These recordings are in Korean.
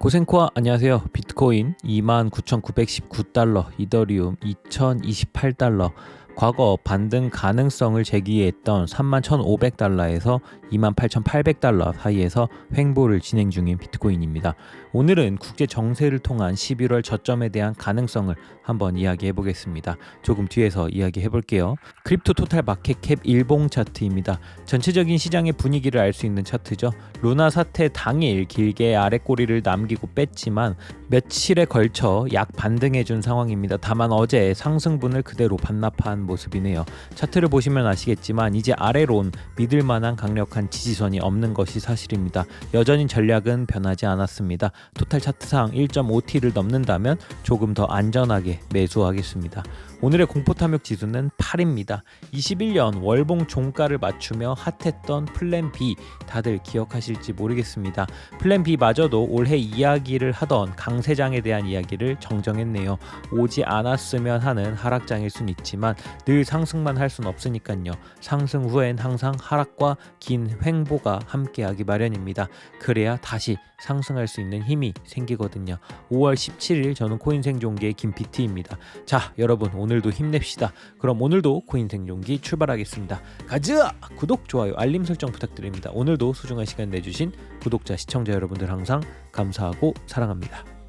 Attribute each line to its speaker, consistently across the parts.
Speaker 1: 고생코아 안녕하세요. 비트코인 29,919달러, 이더리움 2,028달러, 과거 반등 가능성을 제기했던 31,500달러에서 28,800달러 사이에서 횡보를 진행 중인 비트코인입니다. 오늘은 국제 정세를 통한 11월 저점에 대한 가능성을 한번 이야기해 보겠습니다. 조금 뒤에서 이야기해 볼게요. 크립토 토탈 마켓캡 일봉 차트입니다. 전체적인 시장의 분위기를 알 수 있는 차트죠. 루나 사태 당일 길게 아래 꼬리를 남기고 뺐지만 며칠에 걸쳐 약 반등해 준 상황입니다. 다만 어제 상승분을 그대로 반납한 모습이네요. 차트를 보시면 아시겠지만 이제 아래론 믿을 만한 강력한 지지선이 없는 것이 사실입니다. 여전히 전략은 변하지 않았습니다. 토탈 차트상 1.5T를 넘는다면 조금 더 안전하게 매수하겠습니다. 오늘의 공포 탐욕 지수는 8입니다. 21년 월봉 종가를 맞추며 핫했던 플랜 B 다들 기억하실지 모르겠습니다. 플랜 B마저도 올해 이야기를 하던 강세장에 대한 이야기를 정정했네요. 오지 않았으면 하는 하락장일 순 있지만 늘 상승만 할순 없으니까요. 상승 후엔 항상 하락과 긴 횡보가 함께하기 마련입니다. 그래야 다시 상승할 수 있는 힘이 생기거든요. 5월 17일 저는 코인 생존기의 김PT입니다. 자, 여러분 오늘도 힘냅시다. 그럼 오늘도 코인 생존기 출발하겠습니다. 가자! 구독, 좋아요, 알림 설정 부탁드립니다. 오늘도 소중한 시간 내주신 구독자, 시청자 여러분들 항상 감사하고 사랑합니다.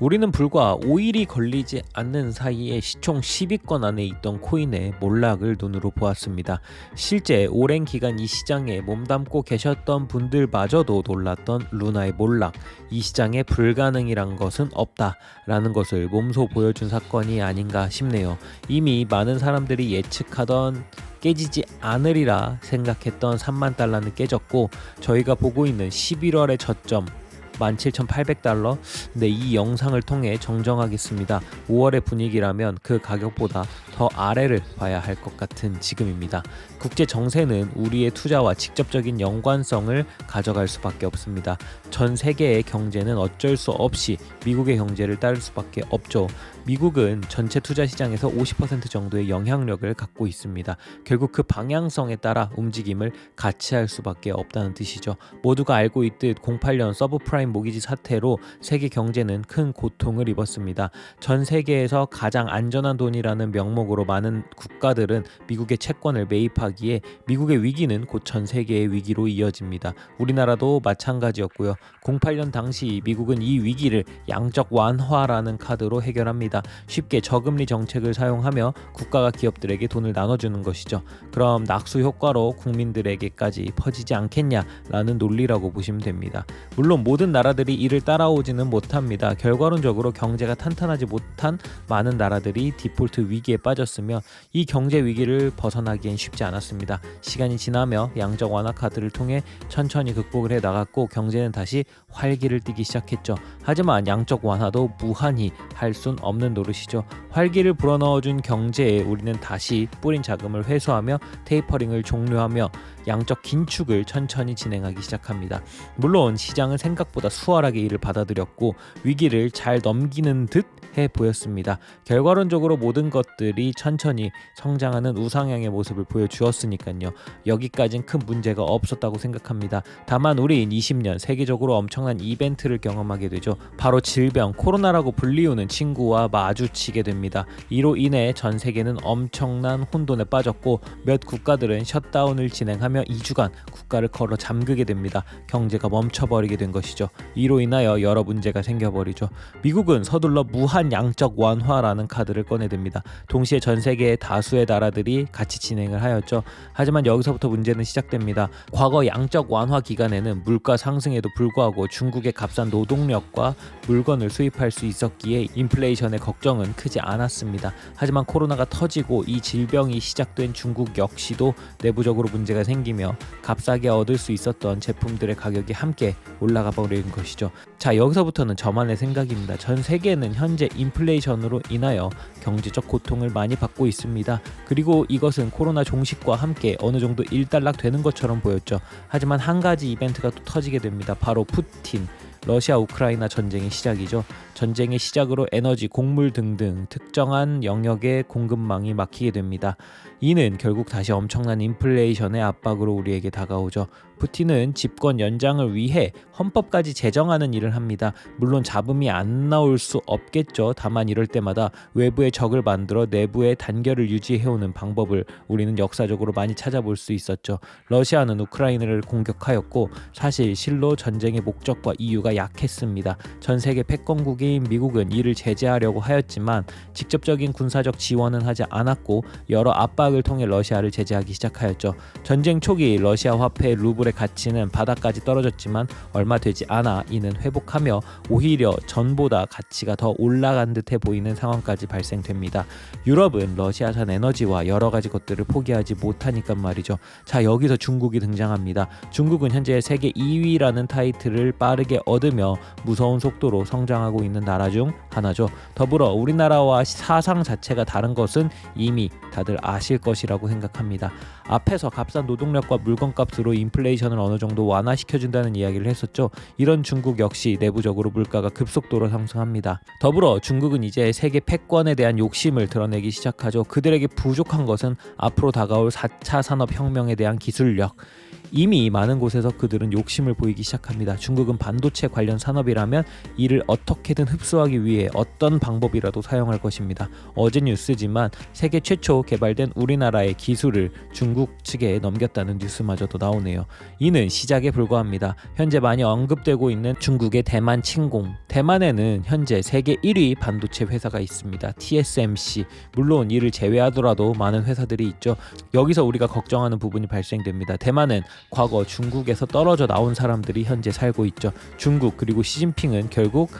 Speaker 1: 우리는 불과 5일이 걸리지 않는 사이에 시총 10위권 안에 있던 코인의 몰락을 눈으로 보았습니다. 실제 오랜 기간 이 시장에 몸담고 계셨던 분들마저도 놀랐던 루나의 몰락, 이 시장에 불가능이란 것은 없다라는 것을 몸소 보여준 사건이 아닌가 싶네요. 이미 많은 사람들이 예측하던 깨지지 않으리라 생각했던 3만 달러는 깨졌고 저희가 보고 있는 11월의 저점 17,800달러. 근데 이 영상을 통해 정정하겠습니다. 5월의 분위기라면 그 가격보다 더 아래를 봐야 할 것 같은 지금입니다. 국제 정세는 우리의 투자와 직접적인 연관성을 가져갈 수밖에 없습니다. 전 세계의 경제는 어쩔 수 없이 미국의 경제를 따를 수밖에 없죠. 미국은 전체 투자 시장에서 50% 정도의 영향력을 갖고 있습니다. 결국 그 방향성에 따라 움직임을 같이 할 수밖에 없다는 뜻이죠. 모두가 알고 있듯 08년 서브프라임 모기지 사태로 세계 경제는 큰 고통을 입었습니다. 전 세계에서 가장 안전한 돈이라는 명목으로 많은 국가들은 미국의 채권을 매입하기 에 미국의 위기는 곧 전 세계의 위기로 이어집니다. 우리나라도 마찬가지였고요. 08년 당시 미국은 이 위기를 양적 완화라는 카드로 해결합니다. 쉽게 저금리 정책을 사용하며 국가가 기업들에게 돈을 나눠주는 것이죠. 그럼 낙수 효과로 국민들에게까지 퍼지지 않겠냐라는 논리라고 보시면 됩니다. 물론 모든 나라들이 이를 따라오지는 못합니다. 결과론적으로 경제가 탄탄하지 못한 많은 나라들이 디폴트 위기에 빠졌으며 이 경제 위기를 벗어나기엔 쉽지 않았습니다. 시간이 지나며 양적 완화 카드를 통해 천천히 극복을 해 나갔고 경제는 다시 활기를 띠기 시작했죠. 하지만 양적 완화도 무한히 할 순 없는 노릇이죠. 활기를 불어넣어준 경제에 우리는 다시 뿌린 자금을 회수하며 테이퍼링을 종료하며 양적 긴축을 천천히 진행하기 시작합니다. 물론 시장은 생각보다 수월하게 이를 받아들였고 위기를 잘 넘기는 듯 해 보였습니다. 결과론적으로 모든 것들이 천천히 성장하는 우상향의 모습을 보여주었 으니까요. 여기까진 큰 문제가 없었다고 생각합니다. 다만 우린 20년 세계적으로 엄청난 이벤트를 경험하게 되죠. 바로 질병 코로나라고 불리우는 친구와 마주치게 됩니다. 이로 인해 전 세계는 엄청난 혼돈에 빠졌고 몇 국가들은 셧다운을 진행하며 2주간 국가를 걸어 잠그게 됩니다. 경제가 멈춰버리게 된 것이죠. 이로 인하여 여러 문제가 생겨버리죠. 미국은 서둘러 무한 양적 완화라는 카드를 꺼내듭니다. 동시에 전 세계의 다수의 나라들이 같이 진행을 하였죠. 하지만 여기서부터 문제는 시작됩니다. 과거 양적 완화 기간에는 물가 상승에도 불구하고 중국의 값싼 노동력과 물건을 수입할 수 있었기에 인플레이션의 걱정은 크지 않았습니다. 하지만 코로나가 터지고 이 질병이 시작된 중국 역시도 내부적으로 문제가 생기며 값싸게 얻을 수 있었던 제품들의 가격이 함께 올라가 버리는 것이죠. 자, 여기서부터는 저만의 생각입니다. 전 세계는 현재 인플레이션으로 인하여 경제적 고통을 많이 받고 있습니다. 그리고 이것은 코로나 종식 과 함께 어느 정도 일단락 되는 것처럼 보였죠. 하지만 한 가지 이벤트가 또 터지게 됩니다. 바로 푸틴. 러시아 우크라이나 전쟁의 시작이죠. 전쟁의 시작으로 에너지, 곡물 등등 특정한 영역의 공급망이 막히게 됩니다. 이는 결국 다시 엄청난 인플레이션의 압박으로 우리에게 다가오죠. 푸틴은 집권 연장을 위해 헌법까지 제정하는 일을 합니다. 물론 잡음이 안 나올 수 없겠죠. 다만 이럴 때마다 외부의 적을 만들어 내부의 단결을 유지해오는 방법을 우리는 역사적으로 많이 찾아볼 수 있었죠. 러시아는 우크라이나를 공격하였고 사실 실로 전쟁의 목적과 이유가 약했습니다. 전 세계 패권국인 미국은 이를 제재하려고 하였지만 직접적인 군사적 지원은 하지 않았고 여러 압박을 통해 러시아를 제재하기 시작하였죠. 전쟁 초기 러시아 화폐 루블의 가치는 바닥까지 떨어졌지만 얼마 되지 않아 이는 회복하며 오히려 전보다 가치가 더 올라간 듯해 보이는 상황까지 발생됩니다. 유럽은 러시아산 에너지와 여러 가지 것들을 포기하지 못하니까 말이죠. 자 여기서 중국이 등장합니다. 중국은 현재 세계 2위라는 타이틀을 빠르게 얻으며 무서운 속도로 성장하고 있는 나라 중 하나죠. 더불어 우리나라와 사상 자체가 다른 것은 이미 다들 아실 것이라고 생각합니다. 앞에서 값싼 노동력과 물건값으로 인플레이션 을 어느 정도 완화시켜준다는 이야기를 했었죠. 이런 중국 역시 내부적으로 물가가 급속도로 상승합니다. 더불어 중국은 이제 세계 패권에 대한 욕심을 드러내기 시작하죠. 그들에게 부족한 것은 앞으로 다가올 4차 산업혁명에 대한 기술력. 이미 많은 곳에서 그들은 욕심을 보이기 시작합니다. 중국은 반도체 관련 산업이라면 이를 어떻게든 흡수하기 위해 어떤 방법이라도 사용할 것입니다. 어제 뉴스지만 세계 최초 개발된 우리나라의 기술을 중국 측에 넘겼다는 뉴스마저도 나오네요. 이는 시작에 불과합니다. 현재 많이 언급되고 있는 중국의 대만 침공. 대만에는 현재 세계 1위 반도체 회사가 있습니다. TSMC. 물론 이를 제외하더라도 많은 회사들이 있죠. 여기서 우리가 걱정하는 부분이 발생됩니다. 대만은 과거 중국에서 떨어져 나온 사람들이 현재 살고 있죠. 중국 그리고 시진핑은 결국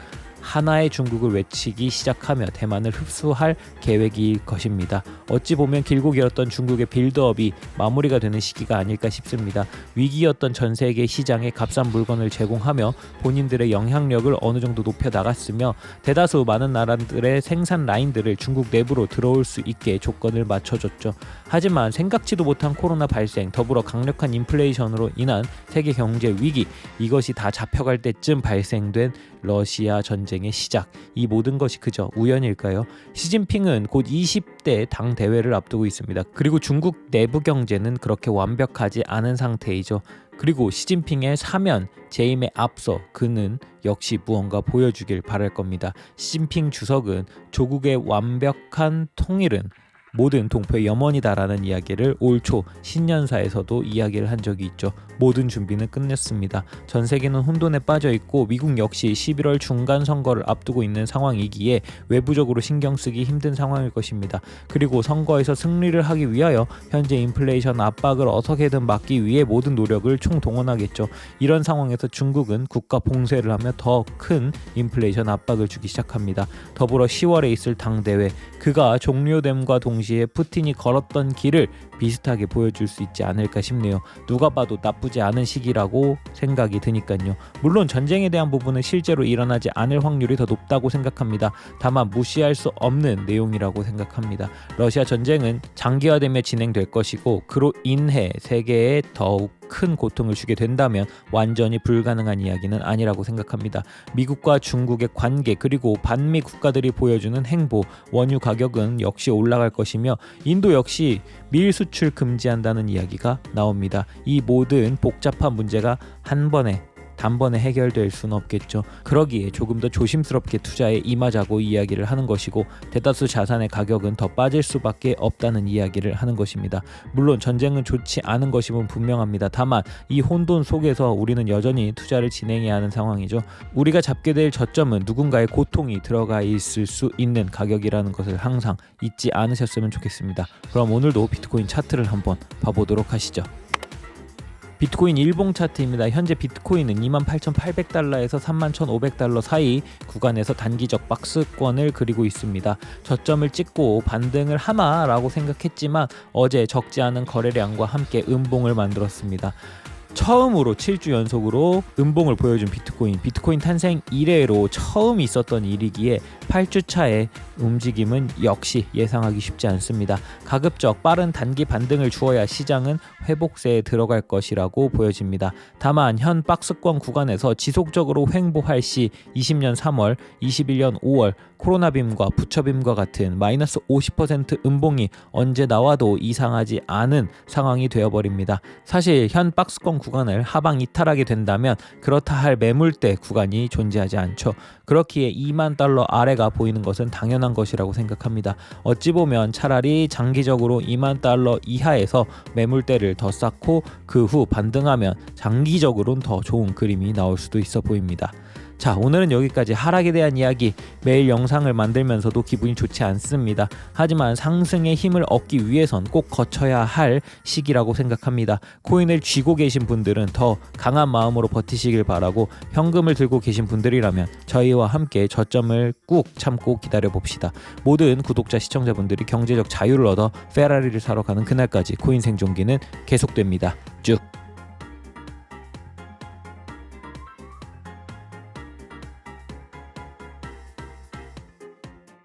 Speaker 1: 하나의 중국을 외치기 시작하며 대만을 흡수할 계획일 것입니다. 어찌 보면 길고 길었던 중국의 빌드업이 마무리가 되는 시기가 아닐까 싶습니다. 위기였던 전 세계 시장에 값싼 물건을 제공하며 본인들의 영향력을 어느 정도 높여 나갔으며 대다수 많은 나라들의 생산 라인들을 중국 내부로 들어올 수 있게 조건을 맞춰줬죠. 하지만 생각지도 못한 코로나 발생 더불어 강력한 인플레이션으로 인한 세계 경제 위기 이것이 다 잡혀갈 때쯤 발생된 러시아 전쟁의 시작 이 모든 것이 그저 우연일까요? 시진핑은 곧 20대 당 대회를 앞두고 있습니다. 그리고 중국 내부 경제는 그렇게 완벽하지 않은 상태이죠. 그리고 시진핑의 사면 재임에 앞서 그는 역시 무언가 보여주길 바랄 겁니다. 시진핑 주석은 조국의 완벽한 통일은 모든 동포의 염원이다라는 이야기를 올 초 신년사에서도 이야기를 한 적이 있죠. 모든 준비는 끝냈습니다. 전 세계는 혼돈에 빠져 있고 미국 역시 11월 중간 선거를 앞두고 있는 상황이기에 외부적으로 신경 쓰기 힘든 상황일 것입니다. 그리고 선거에서 승리를 하기 위하여 현재 인플레이션 압박을 어떻게든 막기 위해 모든 노력을 총동원하겠죠. 이런 상황에서 중국은 국가 봉쇄를 하며 더 큰 인플레이션 압박을 주기 시작합니다. 더불어 10월에 있을 당대회 그가 종료됨과 동시에 푸틴이 걸었던 길을 비슷하게 보여줄 수 있지 않을까 싶네요. 누가 봐도 나쁘지 않은 시기라고 생각이 드니까요. 물론 전쟁에 대한 부분은 실제로 일어나지 않을 확률이 더 높다고 생각합니다. 다만 무시할 수 없는 내용이라고 생각합니다. 러시아 전쟁은 장기화되며 진행될 것이고 그로 인해 세계에 더욱 큰 고통을 주게 된다면 완전히 불가능한 이야기는 아니라고 생각합니다. 미국과 중국의 관계 그리고 반미 국가들이 보여주는 행보, 원유 가격은 역시 올라갈 것이며 인도 역시 밀 수출 금지한다는 이야기가 나옵니다. 이 모든 복잡한 문제가 한 번에 단번에 해결될 수는 없겠죠. 그러기에 조금 더 조심스럽게 투자에 임하자고 이야기를 하는 것이고 대다수 자산의 가격은 더 빠질 수밖에 없다는 이야기를 하는 것입니다. 물론 전쟁은 좋지 않은 것임은 분명합니다. 다만 이 혼돈 속에서 우리는 여전히 투자를 진행해야 하는 상황이죠. 우리가 잡게 될 저점은 누군가의 고통이 들어가 있을 수 있는 가격이라는 것을 항상 잊지 않으셨으면 좋겠습니다. 그럼 오늘도 비트코인 차트를 한번 봐보도록 하시죠. 비트코인 일봉 차트입니다. 현재 비트코인은 28,800달러에서 31,500달러 사이 구간에서 단기적 박스권을 그리고 있습니다. 저점을 찍고 반등을 하나라고 생각했지만 어제 적지 않은 거래량과 함께 음봉을 만들었습니다. 처음으로 7주 연속으로 음봉을 보여준 비트코인. 비트코인 탄생 이래로 처음 있었던 일이기에 8주 차에 움직임은 역시 예상하기 쉽지 않습니다. 가급적 빠른 단기 반등을 주어야 시장은 회복세에 들어갈 것이라고 보여집니다. 다만 현 박스권 구간에서 지속적으로 횡보할 시 20년 3월, 21년 5월 코로나 빔과 부처 빔과 같은 마이너스 50% 음봉이 언제 나와도 이상하지 않은 상황이 되어버립니다. 사실 현 박스권 구간을 하방 이탈하게 된다면 그렇다 할 매물대 구간이 존재하지 않죠. 그렇기에 2만 달러 아래가 보이는 것은 당연한 것이라고 생각합니다. 어찌 보면 차라리 장기적으로 2만 달러 이하에서 매물대를 더 쌓고 그 후 반등하면 장기적으로는 더 좋은 그림이 나올 수도 있어 보입니다. 자, 오늘은 여기까지 하락에 대한 이야기. 매일 영상을 만들면서도 기분이 좋지 않습니다. 하지만 상승의 힘을 얻기 위해선 꼭 거쳐야 할 시기라고 생각합니다. 코인을 쥐고 계신 분들은 더 강한 마음으로 버티시길 바라고 현금을 들고 계신 분들이라면 저희와 함께 저점을 꾹 참고 기다려 봅시다. 모든 구독자 시청자분들이 경제적 자유를 얻어 페라리를 사러 가는 그날까지 코인 생존기는 계속됩니다. 쭉